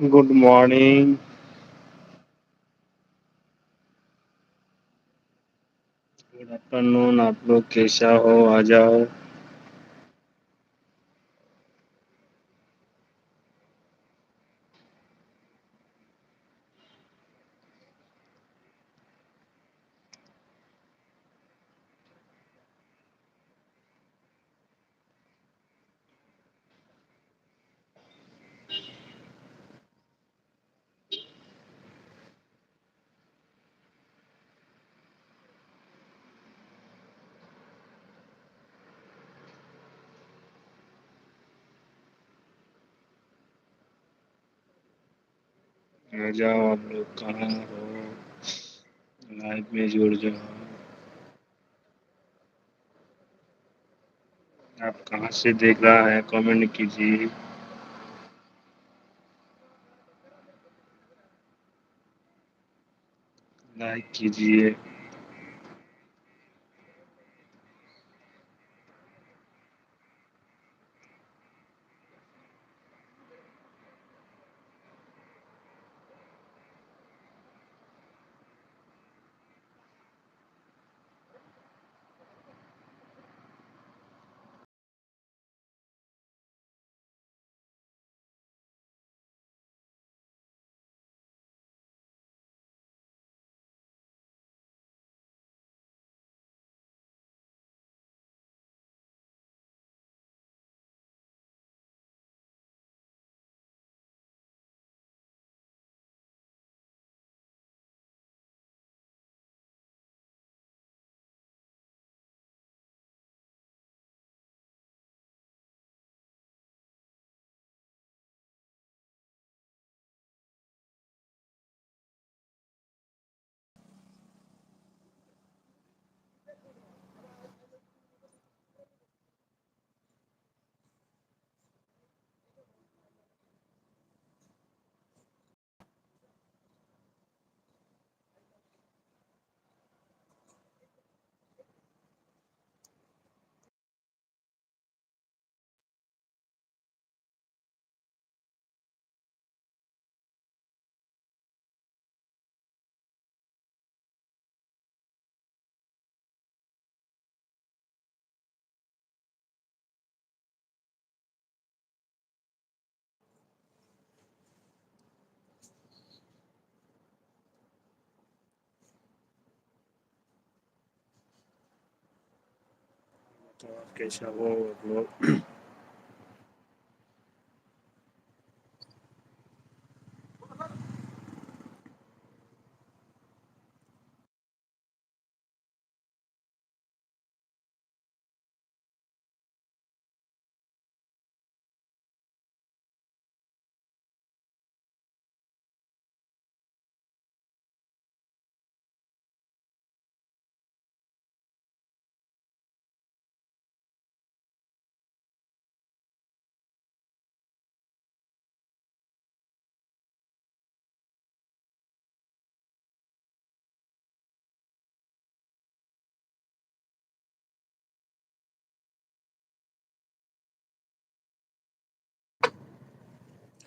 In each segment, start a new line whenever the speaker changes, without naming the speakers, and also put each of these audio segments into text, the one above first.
Good morning good afternoon आप लोग कैसा हो? आ जाओ। आ जाओ आप लोग कहाँ हो लाइव में जुड़ जाओ। आप कहाँ से देख रहा है? कमेंट कीजिए। लाइक कीजिए। तो आप कैसा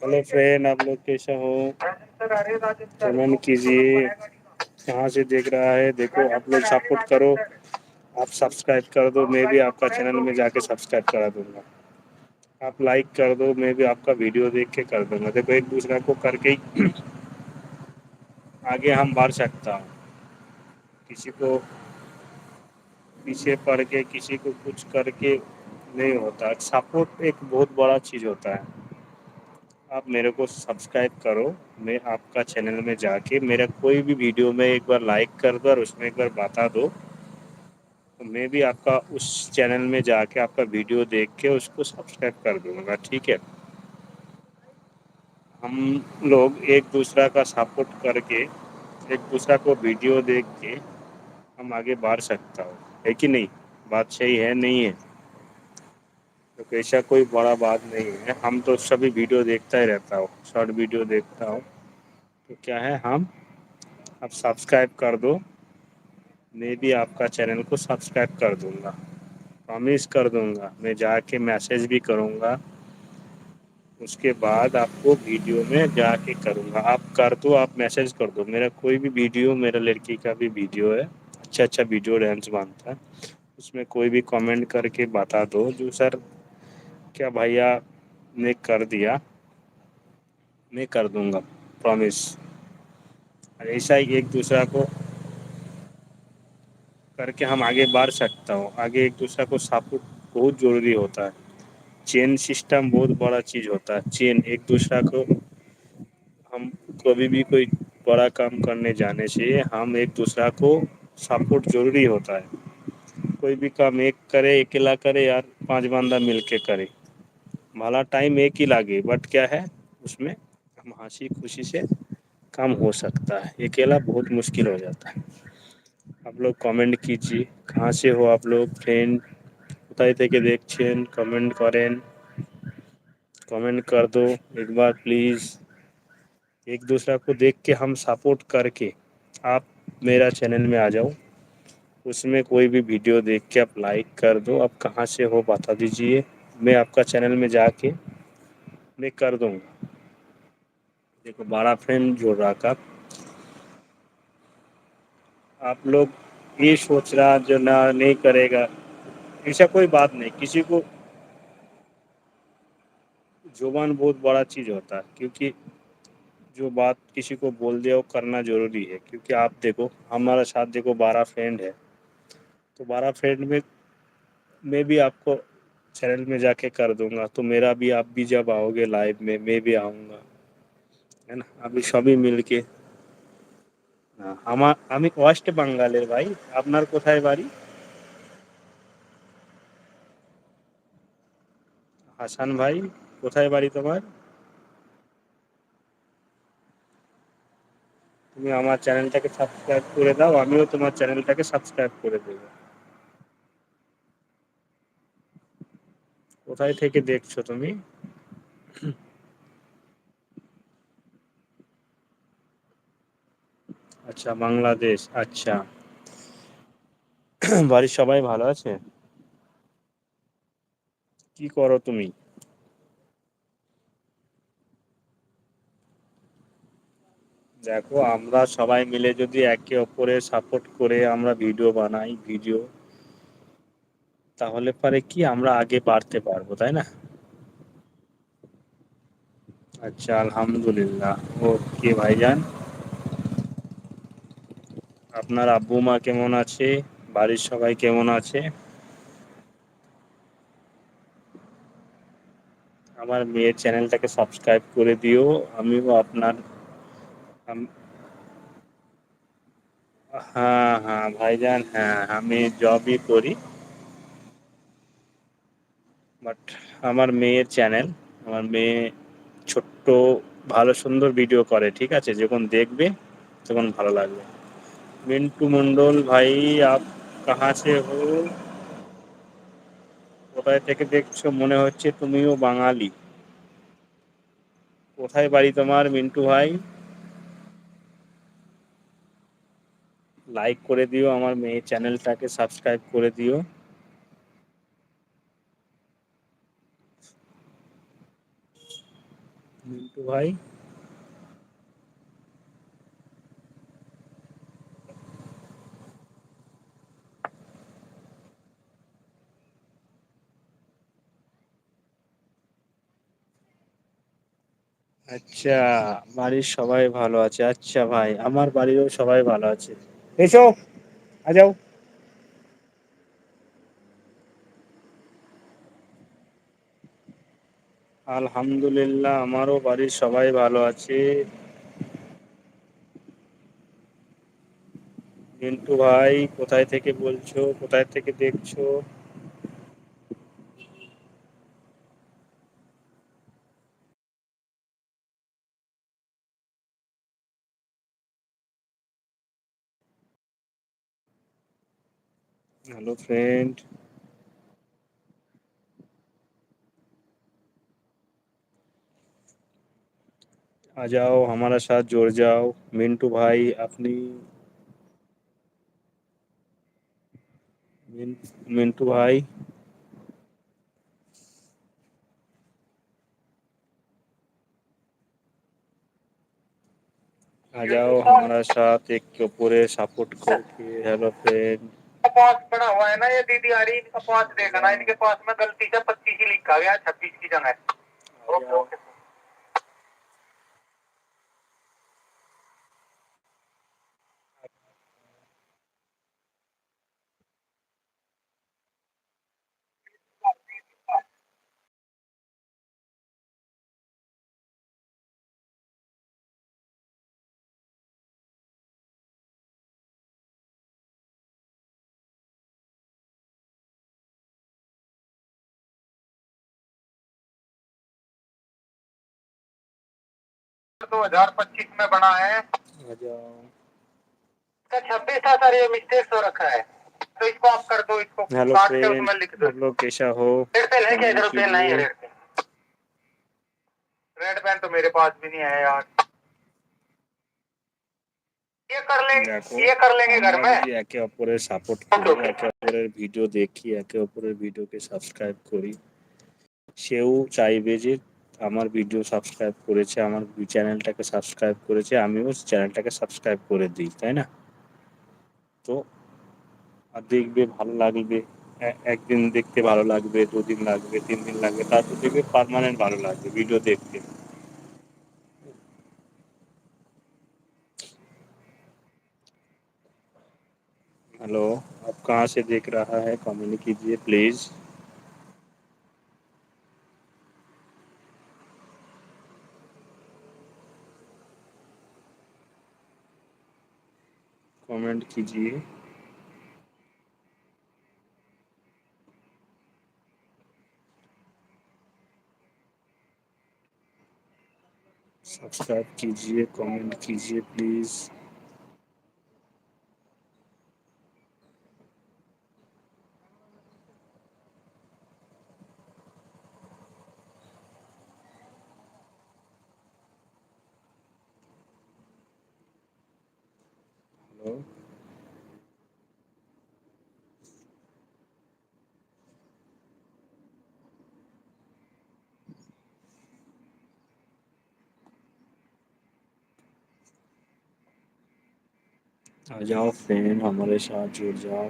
हेलो फ्रेंड, आप लोग कैसा हो? कमेंट कीजिए। कहाँ से देख रहा है? देखो, आप लोग सपोर्ट करो। आप सब्सक्राइब कर दो, मैं भी आपका चैनल में जाके सब्सक्राइब करा दूँगा। आप लाइक कर दो, मैं भी आपका वीडियो देख के कर दूँगा। देखो, एक दूसरे को करके ही आगे हम बढ़ सकता हूँ। किसी को पीछे पड़ के, किसी को कुछ करके नहीं होता। सपोर्ट एक बहुत बड़ा चीज़ होता है। आप मेरे को सब्सक्राइब करो, मैं आपका चैनल में जाके मेरा कोई भी वीडियो में एक बार लाइक कर दो और उसमें एक बार बता दो। तो मैं भी आपका उस चैनल में जाके आपका वीडियो देख के उसको सब्सक्राइब कर दूँगा, ठीक है? हम लोग एक दूसरा का सपोर्ट करके, एक दूसरा को वीडियो देख के हम आगे बढ़ सकता हो, है कि नहीं? बात सही है, नहीं है? तो ऐसा कोई बड़ा बात नहीं है। हम तो सभी वीडियो देखता ही रहता हूँ, शॉर्ट वीडियो देखता हूँ। तो क्या है, हम अब सब्सक्राइब कर दो। मैं भी आपका चैनल को सब्सक्राइब कर दूँगा। प्रॉमिस कर दूँगा, मैं जाके मैसेज भी करूँगा। उसके बाद आपको वीडियो में जाके करूँगा। आप कर दो, आप मैसेज कर दो। मेरा कोई भी वीडियो, मेरा लड़की का भी वीडियो है। अच्छा अच्छा वीडियो, डांस बनता है। उसमें कोई भी कमेंट करके बता दो, जो सर क्या भैया ने कर दिया? मैं कर दूँगा प्रॉमिस ऐसा ही एक दूसरा को करके हम आगे बढ़ सकता हूँ। आगे एक दूसरा को सपोर्ट बहुत ज़रूरी होता है। चेन सिस्टम बहुत बड़ा चीज़ होता है। चेन एक दूसरा को हम कभी भी कोई बड़ा काम करने जाने से हम एक दूसरा को सपोर्ट ज़रूरी होता है। कोई भी काम एक करे अकेला करे यार, पाँच बंदा मिल के करे। भला टाइम एक ही लागे बट क्या है उसमें हम हंसी खुशी से काम हो सकता है अकेला बहुत मुश्किल हो जाता है आप लोग कमेंट कीजिए कहाँ से हो आप लोग फ्रेंड কোথায় থেকে দেখছেন कमेंट करें कमेंट कर दो एक बार प्लीज़ एक दूसरा को देख के हम सपोर्ट करके आप मेरा चैनल में आ जाओ उसमें कोई भी वीडियो देख के आप लाइक कर दो आप कहाँ से हो बता दीजिए मैं आपका चैनल में जाके मैं कर दूँगा। देखो बारह फ्रेंड जोड़ रहा का आप लोग ये सोच रहा जो ना, नहीं करेगा, ऐसा कोई बात नहीं। किसी को ज़ुबान बहुत बड़ा चीज़ होता है, क्योंकि जो बात किसी को बोल दिया वो करना ज़रूरी है, क्योंकि आप देखो, हमारा साथ देखो बारह फ्रेंड है। तो बारह फ्रेंड में, मैं भी आपको चैनल में जाके कर दूंगा तो मेरा भी आप भी जब आओगे लाइव में मैं भी आऊँगा है ना अभी सभी मिल के আমার আমি ওয়েস্ট বেঙ্গলের ভাই আপনার কোথায় বাড়ি হাসান ভাই কোথায় বাড়ি তোমার তুমি আমার চ্যানেলটাকে সাবস্ক্রাইব করে দাও আমিও তোমার চ্যানেলটাকে সাবস্ক্রাইব করে দেবো কোথায় থেকে দেখছ তুমি? আচ্ছা বাংলাদেশ আচ্ছা। বাড়ির সবাই ভালো আছে? কি করো তুমি? দেখো, আমরা সবাই মিলে যদি একে অপরের সাপোর্ট করে আমরা ভিডিও বানাই ভিডিও তাহলে পরে কি আমরা আগে বাড়তে পারব, তাই না? আচ্ছা আলহামদুলিল্লাহ। ওকে, ভাইজান। আপনার আব্বু মা কেমন আছে? বাড়ির সবাই কেমন আছে? আমার মেয়ের চ্যানেলটাকে সাবস্ক্রাইব করে দিও, আমিও আপনার হ্যাঁ হ্যাঁ ভাইজান হ্যাঁ আমি জবই করি। বাট আমার মেয়ের চ্যানেল, আমার মেয়ে ছোট্ট, ভালো, সুন্দর ভিডিও করে, ঠিক আছে? যখন দেখবে, তখন ভালো লাগবে। মিন্টু মন্ডল ভাই, আপ কাহা সে হো? কোথায় থেকে দেখছ? মনে হচ্ছে তুমিও বাঙালি। কোথায় বাড়ি তোমার, মিন্টু ভাই? লাইক করে দিও, আমার মেয়ে চ্যানেলটাকে সাবস্ক্রাইব করে দিও। মিন্টু ভাই। আচ্ছা বাড়ির সবাই ভালো আছে। আচ্ছা ভাই, আমার বাড়িরও সবাই ভালো আছে। এসো, আ যাও। আলহামদুলিল্লাহ, আমারও বাড়ির সবাই ভালো আছে। মিন্টু ভাই, কোথায় থেকে বলছো? কোথায় থেকে দেখছ? হ্যালো ফ্রেন্ড आ जाओ हमारा साथ जुड़ जाओ। मिंटू भाई अपनी मिंटू भाई। आ जाओ हमारा साथ एक के पूरे सपोर्ट करके हेलो फ्रेंड
पास पड़ा हुआ है ना ये दीदी आ रही इनका पास देखना इनके पास में गलती से पच्चीस ही लिखा गया छब्बीस की जगह। Okay okay. दो हजार पच्चीस में बना है
आ जाओ
छब्बीस था सर ये मिस्टेक तो रखा है तो इसको आप कर दो इसको
हेलो
काट के
फ्रेंड
उसमें लिख दो
आप लोग कैसा हो
रेड पेन है क्या इधर
कीजिए।
पेन नहीं है रेड पेन रेड पेन तो मेरे पास भी नहीं है यार ये कर लेंगे
দেখো
ये कर लेंगे घर
আমরা
में
যদি একে অপরের সাপোর্ট করি একে অপরের ভিডিও দেখি একে অপরের ভিডিওকে সাবস্ক্রাইব করি সেও চাইবে যে আমার ভিডিও সাবস্ক্রাইব করেছে আমার চ্যানেলটাকে সাবস্ক্রাইব করেছে আমিও চ্যানেলটাকে সাবস্ক্রাইব করে দিই তাই না তো আর দেখবে ভালো লাগবে এ- একদিন দেখতে ভালো লাগবে দুদিন লাগবে তিন দিন লাগবে তারপর দেখবে পার্মানেন্ট ভালো লাগবে ভিডিও দেখতে हेलो आप कहाँ से देख रहा है कमेंट कीजिए प्लीज़ कमेंट कीजिए। सब्सक्राइब कीजिए कमेंट कीजिए प्लीज़। हेलो आ जाओ फ्रेंड हमारे साथ जुड़ जाओ।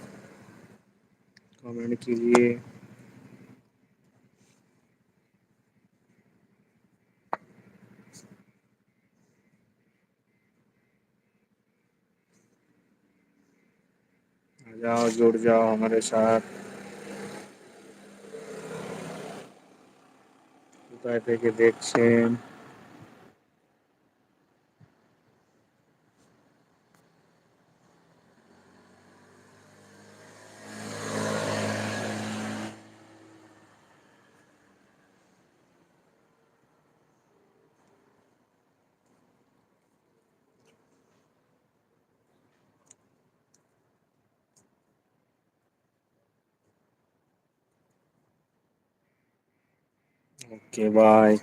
कीजिए। जाओ जुड़ जाओ हमारे साथ। उपाय के ओके बाय